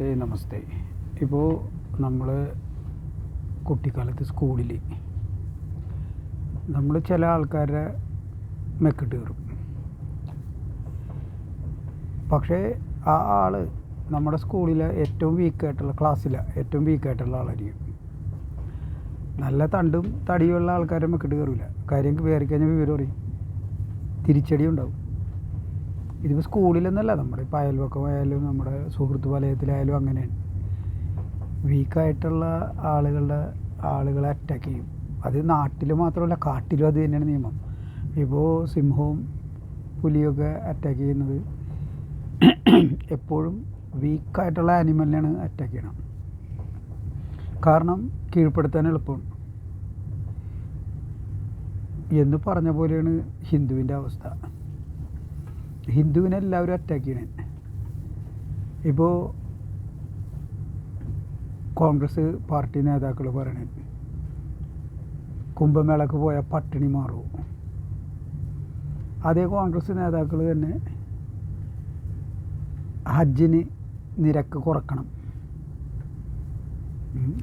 നമസ്തേ നമസ്തേ. ഇപ്പോൾ നമ്മൾ കുട്ടിക്കാലത്ത് സ്കൂളിൽ നമ്മൾ ചില ആൾക്കാരെ മെക്കിട്ട് കയറും പക്ഷേ ആ ആൾ നമ്മുടെ സ്കൂളിലെ ഏറ്റവും വീക്കായിട്ടുള്ള ക്ലാസ്സിലെ ഏറ്റവും വീക്കായിട്ടുള്ള ആളായിരിക്കും. നല്ല തണ്ടും തടിയുള്ള ആൾക്കാരെ മെക്കിട്ട് കയറില്ല കാര്യം കയറി കഴിഞ്ഞാൽ വിവരം അറിയും. തിരിച്ചടി ഉണ്ടാവും. ഇതിപ്പോൾ സ്കൂളിലെന്നല്ല നമ്മുടെ ഇപ്പോൾ അയൽവക്കമായാലും നമ്മുടെ സുഹൃത്ത് വലയത്തിലായാലും അങ്ങനെയാണ് വീക്കായിട്ടുള്ള ആളുകളുടെ ആളുകളെ അറ്റാക്ക് ചെയ്യും. അത് നാട്ടിൽ മാത്രമല്ല കാട്ടിലും അത് തന്നെയാണ് നിയമം. ഇപ്പോൾ സിംഹവും പുലിയൊക്കെ അറ്റാക്ക് ചെയ്യുന്നത് എപ്പോഴും വീക്കായിട്ടുള്ള ആനിമലിനെയാണ് അറ്റാക്ക് ചെയ്യണം. കാരണം കീഴ്പ്പെടുത്താൻ എളുപ്പമാണ്. എന്ന് പറഞ്ഞ പോലെയാണ് ഹിന്ദുവിന്റെ അവസ്ഥ. ഹിന്ദുവിനെ എല്ലാവരും അറ്റാക്ക് ചെയ്യണേ. ഇപ്പോൾ കോൺഗ്രസ് പാർട്ടി നേതാക്കൾ പറയണേ കുംഭമേളക്ക് പോയാൽ പട്ടിണി മാറും. അതേ കോൺഗ്രസ് നേതാക്കൾ തന്നെ ഹജ്ജിന് നിരക്ക് കുറക്കണം.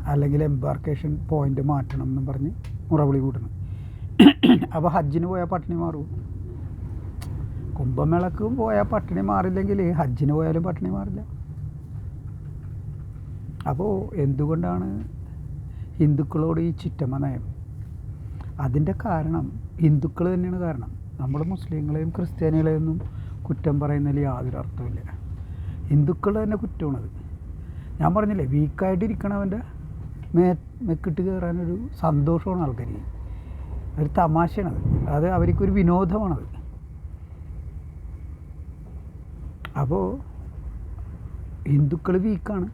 അല്ലെങ്കിൽ എംബാർക്കേഷൻ പോയിന്റ് മാറ്റണം എന്നും പറഞ്ഞ് മുറവിളി കൂട്ടണം. അപ്പോൾ ഹജ്ജിന് പോയാൽ പട്ടിണി മാറും. കുംഭമേളക്ക് പോയാൽ പട്ടിണി മാറില്ലെങ്കിൽ ഹജ്ജിന് പോയാലും പട്ടിണി മാറില്ല. അപ്പോൾ എന്തുകൊണ്ടാണ് ഹിന്ദുക്കളോട് ഈ ചിറ്റമ്മ നയം? അതിന്റെ കാരണം ഹിന്ദുക്കൾ തന്നെയാണ് കാരണം. നമ്മൾ മുസ്ലിങ്ങളെയും ക്രിസ്ത്യാനികളെയും ഒന്നും കുറ്റം പറയുന്നതിൽ യാതൊരു അർത്ഥമില്ല ഹിന്ദുക്കൾ തന്നെ കുറ്റമാണത്. ഞാൻ പറഞ്ഞില്ലേ വീക്കായിട്ടിരിക്കണവന്റെ മേ മെക്കിട്ട് കയറാനൊരു സന്തോഷമാണ് ആൾക്കാർ ഒരു തമാശയാണത്. അത് അവർക്കൊരു വിനോദമാണത്. അപ്പോൾ ഹിന്ദുക്കൾ വീക്കാണ്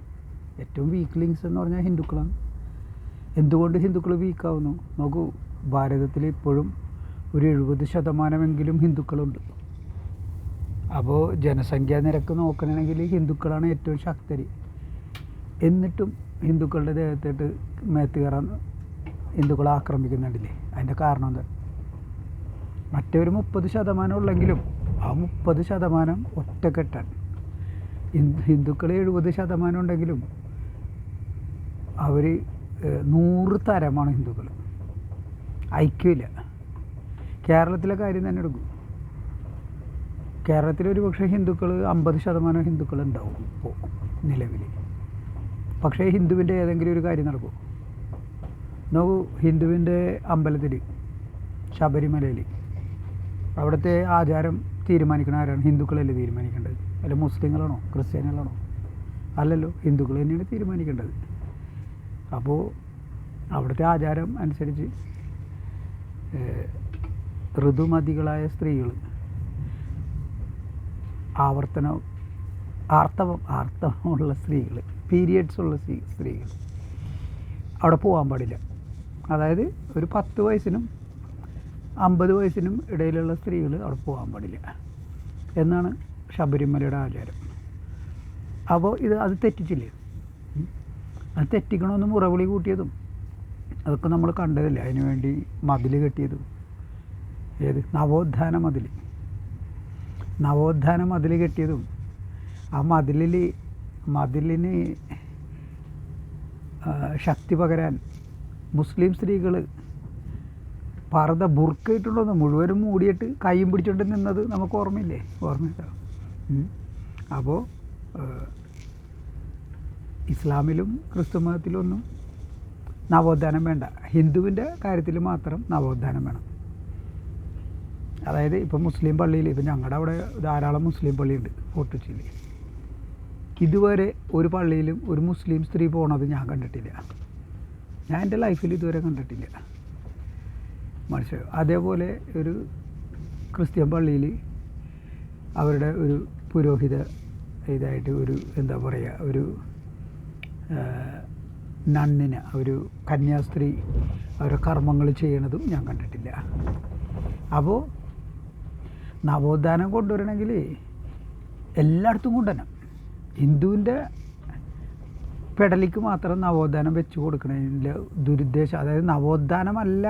ഏറ്റവും വീക്ക് ലിങ്സ് എന്ന് പറഞ്ഞാൽ ഹിന്ദുക്കളാണ്. എന്തുകൊണ്ട് ഹിന്ദുക്കൾ വീക്കാവുന്നു നോക്കൂ ഭാരതത്തിൽ ഇപ്പോഴും ഒരു എഴുപത് ശതമാനമെങ്കിലും ഹിന്ദുക്കളുണ്ട്. അപ്പോൾ ജനസംഖ്യാ നിരക്ക് നോക്കണമെങ്കിൽ ഹിന്ദുക്കളാണ് ഏറ്റവും ശക്തര്. എന്നിട്ടും ഹിന്ദുക്കളുടെ ദേഹത്തോട്ട് മേത്ത് കയറാൻ ഹിന്ദുക്കളെ ആക്രമിക്കുന്നുണ്ടല്ലേ? അതിന്റെ കാരണം എന്താ? മറ്റൊരു മുപ്പത് ശതമാനം ഉള്ളെങ്കിലും ആ മുപ്പത് ശതമാനം ഒറ്റക്കെട്ടാൻ ഹിന്ദുക്കൾ എഴുപത് ശതമാനം ഉണ്ടെങ്കിലും അവർ നൂറ് തരമാണ് ഹിന്ദുക്കൾ ഐക്യമില്ല. കേരളത്തിലെ കാര്യം തന്നെ എടുക്കും. കേരളത്തിൽ ഒരു പക്ഷേ ഹിന്ദുക്കൾ അമ്പത് ശതമാനം ഹിന്ദുക്കൾ ഉണ്ടാവും ഇപ്പോൾ നിലവിൽ പക്ഷേ ഹിന്ദുവിന്റെ ഏതെങ്കിലും ഒരു കാര്യം നടക്കും. നോക്കൂ ഹിന്ദുവിന്റെ അമ്പലത്തിൽ ശബരിമലയിൽ അവിടുത്തെ ആചാരം തീരുമാനിക്കണ. ആരാണ്? ഹിന്ദുക്കളല്ലേ തീരുമാനിക്കേണ്ടത്? അല്ല മുസ്ലിങ്ങളാണോ? ക്രിസ്ത്യാനികളാണോ? അല്ലല്ലോ ഹിന്ദുക്കൾ തന്നെയാണ് തീരുമാനിക്കേണ്ടത്. അപ്പോൾ അവിടുത്തെ ആചാരം അനുസരിച്ച് ഋതുമതികളായ സ്ത്രീകൾ ആവർത്തനം ആർത്തവം ആർത്തവമുള്ള സ്ത്രീകൾ പീരിയഡ്സ് ഉള്ള സ്ത്രീ സ്ത്രീകൾ അവിടെ പോകാൻ പാടില്ല. അതായത് ഒരു പത്ത് വയസ്സിനും അമ്പത് വയസ്സിനും ഇടയിലുള്ള സ്ത്രീകൾ അവിടെ പോകാൻ പാടില്ല. എന്നാണ് ശബരിമലയുടെ ആചാരം. അപ്പോൾ ഇത് അത് തെറ്റിച്ചില്ലേ. അത് തെറ്റിക്കണമെന്ന് മുറവിളി കൂട്ടിയതും അതൊക്കെ നമ്മൾ കണ്ടതല്ലേ? അതിനു വേണ്ടി മതിൽ കെട്ടിയതും. ഏത്? നവോത്ഥാന മതിൽ നവോത്ഥാന മതിൽ കെട്ടിയതും ആ മതിലിൽ മതിലിന് ശക്തി പകരാൻ മുസ്ലിം സ്ത്രീകൾ പർദ്ദ ബുർക്കയിട്ടുള്ളത് മുഴുവനും മൂടിയിട്ട് കൈയും പിടിച്ചോണ്ട് നിന്നത് നമുക്ക് ഓർമ്മയില്ലേ? ഓർമ്മയില്ല? അപ്പോൾ ഇസ്ലാമിലും ക്രിസ്തു മതത്തിലൊന്നും നവോത്ഥാനം വേണ്ട. ഹിന്ദുവിന്റെ കാര്യത്തിൽ മാത്രം നവോത്ഥാനം വേണം. അതായത് ഇപ്പം മുസ്ലിം പള്ളിയിൽ ഇപ്പം ഞങ്ങളുടെ അവിടെ ധാരാളം മുസ്ലിം പള്ളിയുണ്ട് ഫോർട്ടുച്ചിയിൽ ഇതുവരെ ഒരു പള്ളിയിലും ഒരു മുസ്ലിം സ്ത്രീ പോണത് ഞാൻ കണ്ടിട്ടില്ല. ഞാൻ എന്റെ ലൈഫിൽ ഇതുവരെ കണ്ടിട്ടില്ല. മനസ്സിലായോ അതേപോലെ ഒരു ക്രിസ്ത്യൻ പള്ളിയിൽ അവരുടെ ഒരു പുരോഹിത ഇതായിട്ട് ഒരു എന്താ പറയുക ഒരു നണ്ണിന് ഒരു കന്യാസ്ത്രീ അവരുടെ കർമ്മങ്ങൾ ചെയ്യണതും ഞാൻ കണ്ടിട്ടില്ല. അപ്പോൾ നവോത്ഥാനം കൊണ്ടുവരണമെങ്കിൽ എല്ലായിടത്തും കൊണ്ടുവരണം. ഹിന്ദുവിന്റെ പെടലിക്ക് മാത്രം നവോത്ഥാനം വെച്ച് കൊടുക്കണതിന്റെ ദുരുദ്ദേശം അതായത് നവോത്ഥാനമല്ല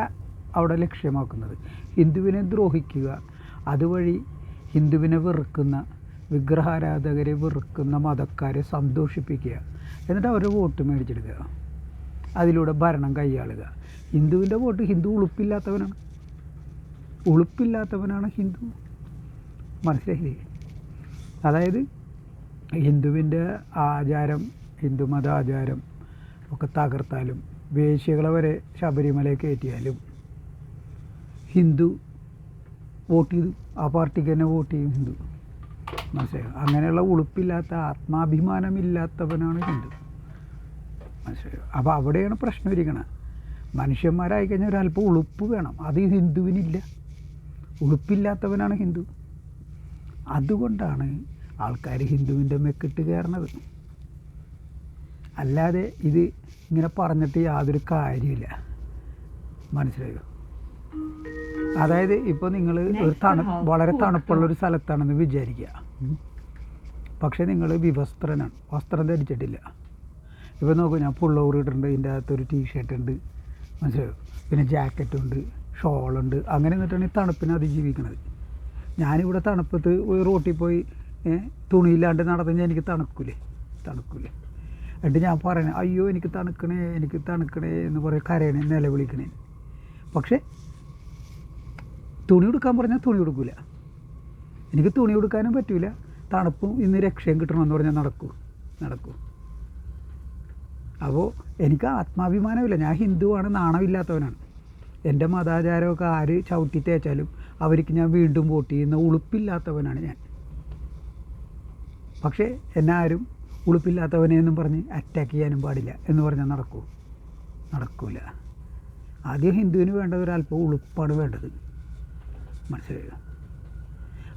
അവിടെ ലക്ഷ്യമാക്കുന്നത്. ഹിന്ദുവിനെ ദ്രോഹിക്കുക അതുവഴി ഹിന്ദുവിനെ വെറുക്കുന്ന വിഗ്രഹാരാധകരെ വെറുക്കുന്ന മതക്കാരെ സന്തോഷിപ്പിക്കുക. എന്നിട്ട് അവരുടെ വോട്ട് മേടിച്ചെടുക്കുക. അതിലൂടെ ഭരണം കൈയാളുക. ഹിന്ദുവിന്റെ വോട്ട് ഹിന്ദു ഉളുപ്പില്ലാത്തവനാണ്. ഉളുപ്പില്ലാത്തവനാണ് ഹിന്ദു. മനസ്സിലായില്ലേ? അതായത് ഹിന്ദുവിന്റെ ആചാരം ഹിന്ദുമത ആചാരം ഒക്കെ തകർത്താലും വേശ്യകളെ വരെ ശബരിമലയിൽ കയറ്റിയാലും ഹിന്ദു വോട്ട് ചെയ്തു. ആ പാർട്ടിക്ക് തന്നെ വോട്ട് ചെയ്യും ഹിന്ദു. മനസ്സിലായോ? അങ്ങനെയുള്ള ഉളുപ്പില്ലാത്ത ആത്മാഭിമാനമില്ലാത്തവനാണ് ഹിന്ദു. മനസ്സിലായോ? അപ്പോൾ അവിടെയാണ് പ്രശ്നം ഇരിക്കണത്. മനുഷ്യന്മാരായി കഴിഞ്ഞാൽ ഒരല്പം ഉളുപ്പ് വേണം. അത് ഈ ഹിന്ദുവിനില്ല. ഉളുപ്പില്ലാത്തവനാണ് ഹിന്ദു. അതുകൊണ്ടാണ് ആൾക്കാർ ഹിന്ദുവിന്റെ മെക്കിട്ട് കയറണത്. അല്ലാതെ ഇത് ഇങ്ങനെ പറഞ്ഞിട്ട് യാതൊരു കാര്യമില്ല മനസ്സിലായോ? അതായത് ഇപ്പോൾ നിങ്ങൾ ഒരു തണു വളരെ തണുപ്പുള്ള ഒരു സ്ഥലത്താണെന്ന് വിചാരിക്കുക. പക്ഷേ നിങ്ങൾ വിവസ്ത്രനാണ്. വസ്ത്രം ധരിച്ചിട്ടില്ല. ഇപ്പോൾ നോക്കൂ ഞാൻ പുള്ളോർ ഇട്ടിട്ടുണ്ട്. ഇതിന്റെ അകത്തൊരു ടീഷർട്ട് ഉണ്ട്. മനസ്സിലായോ? പിന്നെ ജാക്കറ്റ് ഉണ്ട്. ഷോളുണ്ട് അങ്ങനെ എന്നിട്ടാണ് ഈ തണുപ്പിനെ അതിജീവിക്കുന്നത് ഞാനിവിടെ തണുപ്പത്ത് ഒരു റോട്ടിൽ പോയി തുണിയില്ലാണ്ട് നടന്നു എനിക്ക് തണുക്കൂലേ? തണുക്കൂലേ. എന്നിട്ട് ഞാൻ പറയണേ അയ്യോ എനിക്ക് തണുക്കണേ എനിക്ക് തണുക്കണേ എന്ന് പറയും കരയണേ നിലവിളിക്കണേ. പക്ഷേ തുണി കൊടുക്കാൻ പറഞ്ഞാൽ തുണി കൊടുക്കില്ല എനിക്ക് തുണി കൊടുക്കാനും പറ്റില്ല തണുപ്പും ഇന്ന് രക്ഷയും കിട്ടണമെന്ന് പറഞ്ഞാൽ നടക്കൂ. നടക്കൂ. അപ്പോൾ എനിക്ക് ആത്മാഭിമാനമില്ല. ഞാൻ ഹിന്ദുവാണ് നാണമില്ലാത്തവനാണ്. എന്റെ മതാചാരമൊക്കെ ആര് ചവിട്ടി തേച്ചാലും അവർക്ക് ഞാൻ വീണ്ടും വോട്ട് ചെയ്യുന്ന ഉളുപ്പില്ലാത്തവനാണ് ഞാൻ. പക്ഷേ എന്നെ ആരും ഉളുപ്പില്ലാത്തവനെ എന്നും പറഞ്ഞ് അറ്റാക്ക് ചെയ്യാനും പാടില്ല എന്ന് പറഞ്ഞാൽ നടക്കൂ. നടക്കൂല. ആദ്യം ഹിന്ദുവിന് വേണ്ടത് ഒരല്പം ഉളുപ്പാണ് വേണ്ടത്. മനസ്സിലായോ?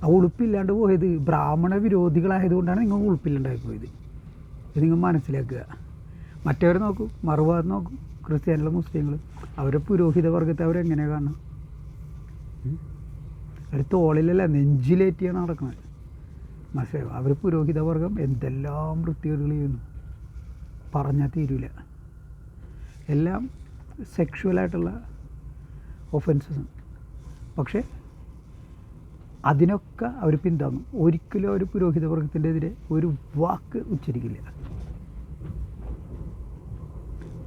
ആ ഉളുപ്പില്ലാണ്ട് പോയത് ബ്രാഹ്മണ വിരോധികളായതുകൊണ്ടാണ് നിങ്ങൾ ഉളുപ്പില്ലാണ്ടായി പോയത്. ഇത് നിങ്ങൾ മനസ്സിലാക്കുക. മറ്റവരെ നോക്കൂ മറുഭാഗത്ത് നോക്കൂ ക്രിസ്ത്യാനികളും മുസ്ലിങ്ങളും അവരെ പുരോഹിത വർഗത്തെ അവരെങ്ങനെ കാണണം? അവർ തോളിലല്ല നെഞ്ചിലേറ്റിയാണ് നടക്കുന്നത്. മനസ്സിലായോ? അവർ പുരോഹിത വർഗം എന്തെല്ലാം വൃത്തികേടുകൾ ചെയ്യുന്നു? പറഞ്ഞാൽ തീരൂല. എല്ലാം സെക്ഷുവലായിട്ടുള്ള ഒഫൻസസ് പക്ഷേ അതിനൊക്കെ അവർ പിന്താങ്ങും. ഒരിക്കലും അവർ പുരോഹിത വർഗത്തിന്റെ എതിരെ ഒരു വാക്ക് ഉച്ചരിക്കില്ല.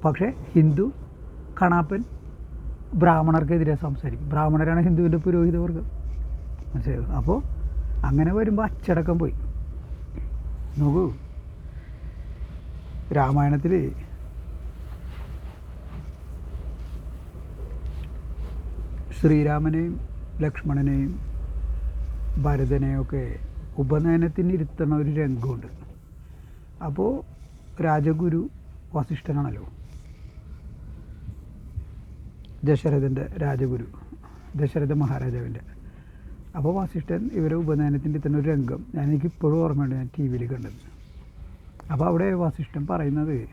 പക്ഷേ ഹിന്ദു കണാപ്പൻ ബ്രാഹ്മണർക്കെതിരെ സംസാരിക്കും. ബ്രാഹ്മണരാണ് ഹിന്ദുവിന്റെ പുരോഹിത വർഗം. മനസ്സിലായോ? അപ്പോൾ അങ്ങനെ വരുമ്പോൾ അച്ചടക്കം പോയി. നോക്കൂ. രാമായണത്തിൽ ശ്രീരാമനെയും ലക്ഷ്മണനെയും ഭരതനെയൊക്കെ ഉപനയനത്തിന് ഇരുത്തണ ഒരു രംഗമുണ്ട്. അപ്പോൾ രാജഗുരു വസിഷ്ഠനാണല്ലോ. ദശരഥന്റെ രാജഗുരു ദശരഥ മഹാരാജാവിന്റെ അപ്പോൾ വസിഷ്ഠൻ ഇവരെ ഉപനയനത്തിന്റെ തന്നെ ഒരു രംഗം ഞാൻ എനിക്ക് ഇപ്പോഴും ഓർമ്മയുണ്ട് ഞാൻ ടി വിയിൽ കണ്ടത്. അപ്പോൾ അവിടെ വസിഷ്ഠൻ പറയുന്നത്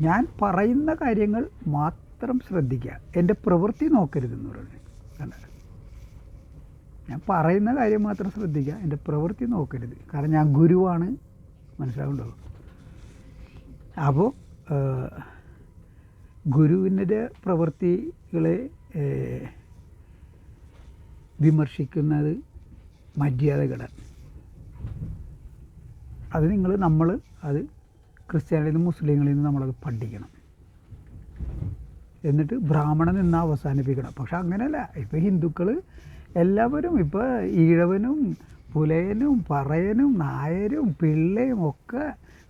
ഞാൻ പറയുന്ന കാര്യങ്ങൾ മാത്രം ശ്രദ്ധിക്കുക. എന്റെ പ്രവൃത്തി നോക്കരുതെന്ന് പറഞ്ഞു. കണ്ട ഞാൻ പറയുന്ന കാര്യം മാത്രം ശ്രദ്ധിക്കുക. എന്റെ പ്രവൃത്തി നോക്കരുത്. കാരണം ഞാൻ ഗുരുവാണ്. മനസ്സിലാവുണ്ടോ അപ്പോൾ ഗുരുവിന്റെ പ്രവൃത്തികളെ വിമർശിക്കുന്നത് മര്യാദകേടാണ് അത് നിങ്ങൾ നമ്മൾ അത് ക്രിസ്ത്യാനികളിൽ നിന്ന് മുസ്ലിങ്ങളിൽ നിന്ന് നമ്മളത് പഠിക്കണം. എന്നിട്ട് ബ്രാഹ്മണൻ നിന്ന് അവസാനിപ്പിക്കണം. പക്ഷെ അങ്ങനെയല്ല. ഇപ്പോൾ ഹിന്ദുക്കൾ എല്ലാവരും ഇപ്പോൾ ഈഴവനും പുലയനും പറയനും നായരും പിള്ളയും ഒക്കെ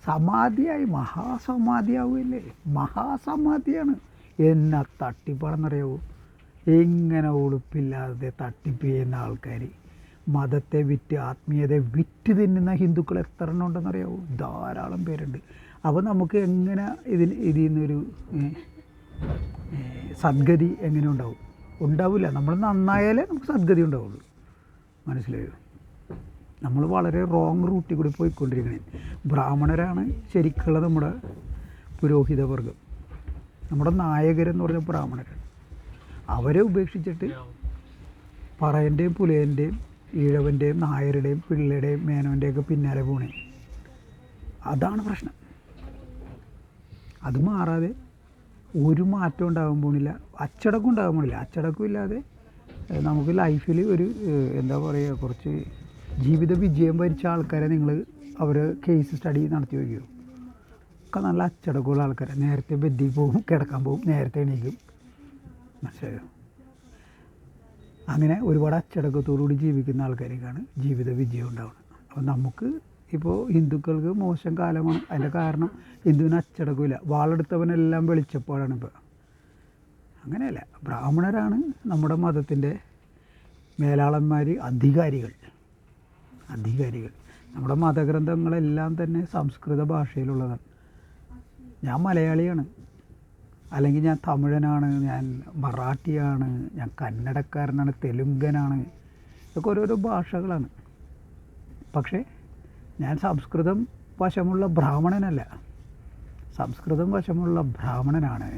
സമാധിയായി മഹാസമാധിയാവില്ലേ മഹാസമാധിയാണ്. എന്നെ തട്ടിപ്പാണെന്നറിയാവൂ? ഇങ്ങനെ ഉളുപ്പില്ലാതെ തട്ടിപ്പ് ചെയ്യുന്ന ആൾക്കാർ മതത്തെ വിറ്റ് ആത്മീയതയെ വിറ്റ് തിന്നുന്ന ഹിന്ദുക്കൾ എത്ര എണ്ണം ഉണ്ടെന്നറിയാവൂ? ധാരാളം പേരുണ്ട്. അപ്പോൾ നമുക്ക് എങ്ങനെ ഇതിന് ഇതിൽ നിന്നൊരു സദ്ഗതി എങ്ങനെ ഉണ്ടാവും? ഉണ്ടാവില്ല. നമ്മൾ നന്നായാലേ നമുക്ക് സദ്ഗതി ഉണ്ടാവുള്ളൂ. മനസ്സിലായോ? നമ്മൾ വളരെ റോങ് റൂട്ടിൽ കൂടി പോയിക്കൊണ്ടിരിക്കണേ. ബ്രാഹ്മണരാണ് ശരിക്കുള്ള നമ്മുടെ പുരോഹിത വർഗം. നമ്മുടെ നായകരെന്ന് പറഞ്ഞ ബ്രാഹ്മണരാണ് അവരെ ഉപേക്ഷിച്ചിട്ട് പറയന്റെയും പുലയന്റെയും ഈഴവന്റെയും നായരുടെയും പിള്ളയുടെയും മേനോന്റെയൊക്കെ പിന്നാലെ പോണേ. അതാണ് പ്രശ്നം. അത് മാറാതെ ഒരു മാറ്റം ഉണ്ടാകാൻ പോണില്ല. അച്ചടക്കം ഉണ്ടാകാൻ പോണില്ല. അച്ചടക്കം ഇല്ലാതെ നമുക്ക് ലൈഫിൽ ഒരു എന്താ പറയുക കുറച്ച് ജീവിത വിജയം ഭരിച്ച ആൾക്കാരെ നിങ്ങൾ അവർ കേസ് സ്റ്റഡി നടത്തി വയ്ക്കുമോ ഒക്കെ നല്ല അച്ചടക്കമുള്ള ആൾക്കാരെ. നേരത്തെ ബെദ്ധി പോകും കിടക്കാൻ പോകും നേരത്തെ എണീക്കും. മനസ്സിലായോ? അങ്ങനെ ഒരുപാട് അച്ചടക്കത്തോടുകൂടി ജീവിക്കുന്ന ആൾക്കാരേക്കാണ് ജീവിത വിജയം ഉണ്ടാവുന്നത്. അപ്പോൾ നമുക്ക് ഇപ്പോൾ ഹിന്ദുക്കൾക്ക് മോശം കാലമാണ്. അതിന്റെ കാരണം ഹിന്ദുവിന് അച്ചടക്കമില്ല. വാളെടുത്തവനെല്ലാം വെളിച്ചപ്പാടാണ് ഇപ്പോൾ അങ്ങനെയല്ല. ബ്രാഹ്മണരാണ് നമ്മുടെ മതത്തിന്റെ മേലാളന്മാർ അധികാരികൾ. അധികാരികൾ. നമ്മുടെ മതഗ്രന്ഥങ്ങളെല്ലാം തന്നെ സംസ്കൃത ഭാഷയിലുള്ളതാണ്. ഞാൻ മലയാളിയാണ്. അല്ലെങ്കിൽ ഞാൻ തമിഴനാണ് ഞാൻ മറാഠിയാണ് ഞാൻ കന്നഡക്കാരനാണ് തെലുങ്കനാണ്. ഇതൊക്കെ ഓരോരോ ഭാഷകളാണ്. പക്ഷേ ഞാൻ സംസ്കൃതം വശമുള്ള ബ്രാഹ്മണനല്ല. സംസ്കൃതം വശമുള്ള ബ്രാഹ്മണനാണ്.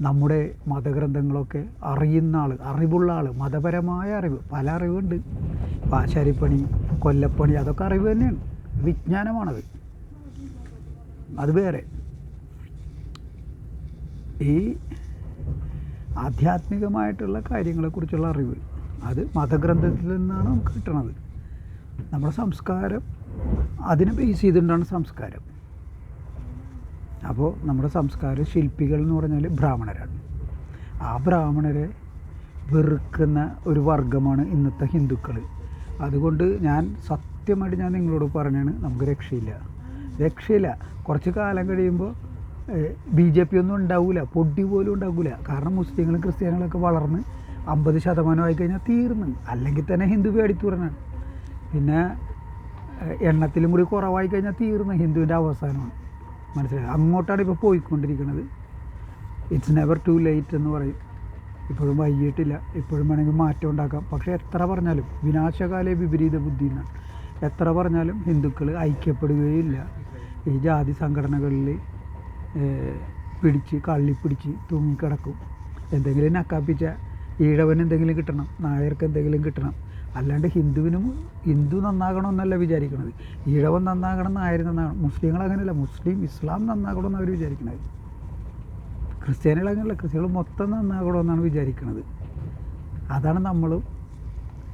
നമ്മുടെ മതഗ്രന്ഥങ്ങളൊക്കെ അറിയുന്ന ആൾ അറിവുള്ള ആൾ മതപരമായ അറിവ് പല അറിവുണ്ട്. പാശാരിപ്പണി കൊല്ലപ്പണി അതൊക്കെ അറിവ് തന്നെയാണ്. വിജ്ഞാനമാണത്. അത് വേറെ. ഈ ആധ്യാത്മികമായിട്ടുള്ള കാര്യങ്ങളെക്കുറിച്ചുള്ള അറിവ് അത് മതഗ്രന്ഥത്തിൽ നിന്നാണ് നമുക്ക് കിട്ടണത്. നമ്മുടെ സംസ്കാരം അതിനെ ബേസ് ചെയ്തുകൊണ്ടാണ് സംസ്കാരം. അപ്പോൾ നമ്മുടെ സംസ്കാര ശില്പികൾ എന്ന് പറഞ്ഞാൽ ബ്രാഹ്മണരാണ്. ആ ബ്രാഹ്മണരെ വെറുക്കുന്ന ഒരു വർഗമാണ് ഇന്നത്തെ ഹിന്ദുക്കൾ അതുകൊണ്ട് ഞാൻ സത്യമായിട്ട് ഞാൻ നിങ്ങളോട് പറഞ്ഞാണ് നമുക്ക് രക്ഷയില്ല. രക്ഷയില്ല. കുറച്ച് കാലം കഴിയുമ്പോൾ ബി ജെ പി ഒന്നും ഉണ്ടാവില്ല പൊടി പോലും ഉണ്ടാവില്ല കാരണം മുസ്ലിങ്ങളും ക്രിസ്ത്യാനികളൊക്കെ വളർന്ന് അമ്പത് ശതമാനമായി കഴിഞ്ഞാൽ തീർന്ന്. അല്ലെങ്കിൽ തന്നെ ഹിന്ദു പേടിത്തുറനാണ്. പിന്നെ എണ്ണത്തിലും കൂടി കുറവായി കഴിഞ്ഞാൽ തീർന്ന. ഹിന്ദുവിന്റെ അവസാനമാണ്. മനസ്സിലായി? അങ്ങോട്ടാണ് ഇപ്പോൾ പോയിക്കൊണ്ടിരിക്കുന്നത് ഇറ്റ്സ് നെവർ ടു ലേറ്റ് എന്ന് പറയും. ഇപ്പോഴും വൈകിട്ടില്ല ഇപ്പോഴും വേണമെങ്കിൽ മാറ്റം ഉണ്ടാക്കാം. പക്ഷേ എത്ര പറഞ്ഞാലും വിനാശകാല വിപരീത ബുദ്ധി എന്നാണ് എത്ര പറഞ്ഞാലും ഹിന്ദുക്കൾ ഐക്യപ്പെടുകയില്ല. ഈ ജാതി സംഘടനകളിൽ പിടിച്ച് കള്ളിപ്പിടിച്ച് തൂങ്ങിക്കിടക്കും. എന്തെങ്കിലും നക്കാപ്പിച്ച ഈഴവൻ എന്തെങ്കിലും കിട്ടണം. നായർക്ക് എന്തെങ്കിലും കിട്ടണം. അല്ലാണ്ട് ഹിന്ദുവിനും ഹിന്ദു നന്നാകണമെന്നല്ല വിചാരിക്കുന്നത് ഈഴവൻ നന്നാകണം നായർ നന്നാകണം മുസ്ലിങ്ങൾ അങ്ങനെയല്ല മുസ്ലിം ഇസ്ലാം നന്നാകണമെന്ന് അവർ വിചാരിക്കുന്നത് ക്രിസ്ത്യാനികൾ അങ്ങനെയല്ല ക്രിസ്ത്യാനികൾ മൊത്തം നന്നാകണമെന്നാണ് വിചാരിക്കുന്നത് അതാണ് നമ്മളും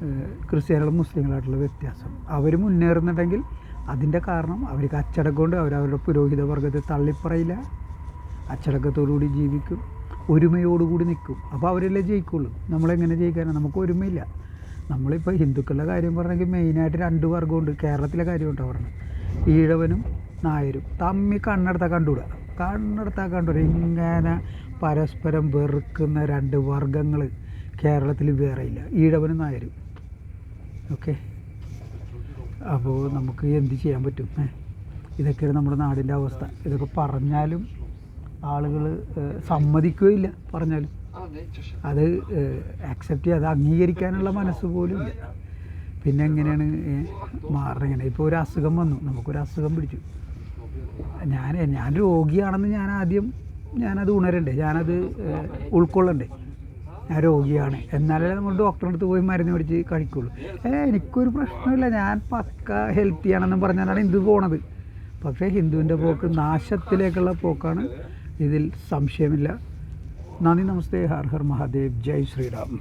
ഏഹ്, ക്രിസ്ത്യാനികളും മുസ്ലിങ്ങളായിട്ടുള്ള വ്യത്യാസം. അവർ മുന്നേറുന്നുണ്ടെങ്കിൽ അതിന്റെ കാരണം അവർക്ക് കൊണ്ട് അവരവരുടെ പുരോഹിത വർഗത്തെ തള്ളിപ്പറയില്ല. അച്ചടക്കത്തോടുകൂടി ജീവിക്കും ഒരുമയോടുകൂടി നിൽക്കും. അപ്പോൾ അവരെല്ലാം ജയിക്കുള്ളൂ. നമ്മളെങ്ങനെ ജയിക്കാനാണ്? നമുക്ക് ഒരുമയില്ല. നമ്മളിപ്പോൾ ഹിന്ദുക്കളുടെ കാര്യം പറഞ്ഞെങ്കിൽ മെയിനായിട്ട് രണ്ട് വർഗമുണ്ട്. കേരളത്തിലെ കാര്യമുണ്ടോ പറഞ്ഞത് ഈഴവനും നായരും. തമ്മി കണ്ണെടുത്താൽ കണ്ടുകൂടുക കണ്ണെടുത്താൽ കണ്ടുകൂടുക ഇങ്ങനെ പരസ്പരം വെറുക്കുന്ന രണ്ട് വർഗങ്ങൾ കേരളത്തിൽ വേറെയില്ല ഈഴവനും നായരും. ഓക്കെ? അപ്പോൾ നമുക്ക് എന്ത് ചെയ്യാൻ പറ്റും? ഇതൊക്കെയാണ് നമ്മുടെ നാടിന്റെ അവസ്ഥ. ഇതൊക്കെ പറഞ്ഞാലും ആളുകൾ സമ്മതിക്കുകയില്ല പറഞ്ഞാലും. അത് ആക്സെപ്റ്റ് ചെയ്യാതെ അംഗീകരിക്കാനുള്ള മനസ്സ് പോലും ഇല്ല. പിന്നെ എങ്ങനെയാണ് മാറുന്നത് ഇങ്ങനെ ഇപ്പോൾ ഒരു അസുഖം വന്നു. നമുക്കൊരു അസുഖം പിടിച്ചു. ഞാൻ ഞാൻ രോഗിയാണെന്ന് ഞാൻ ആദ്യം ഞാനത് ഉണരണ്ടേ. ഞാനത് ഉൾക്കൊള്ളണ്ടേ. ഞാൻ രോഗിയാണ്. എന്നാലേ നമ്മൾ ഡോക്ടറെ അടുത്ത് പോയി മരുന്ന് മേടിച്ച് കഴിക്കുള്ളൂ. ഏ എനിക്കൊരു പ്രശ്നമില്ല. ഞാൻ പക്ക ഹെൽത്തി ആണെന്നും പറഞ്ഞാലാണ് ഹിന്ദു പോണത്. പക്ഷേ ഹിന്ദുവിന്റെ പോക്ക് നാശത്തിലേക്കുള്ള പോക്കാണ്. ഇതിൽ സംശയമില്ല. नानी नमस्ते हर हर महादेव जय श्री राम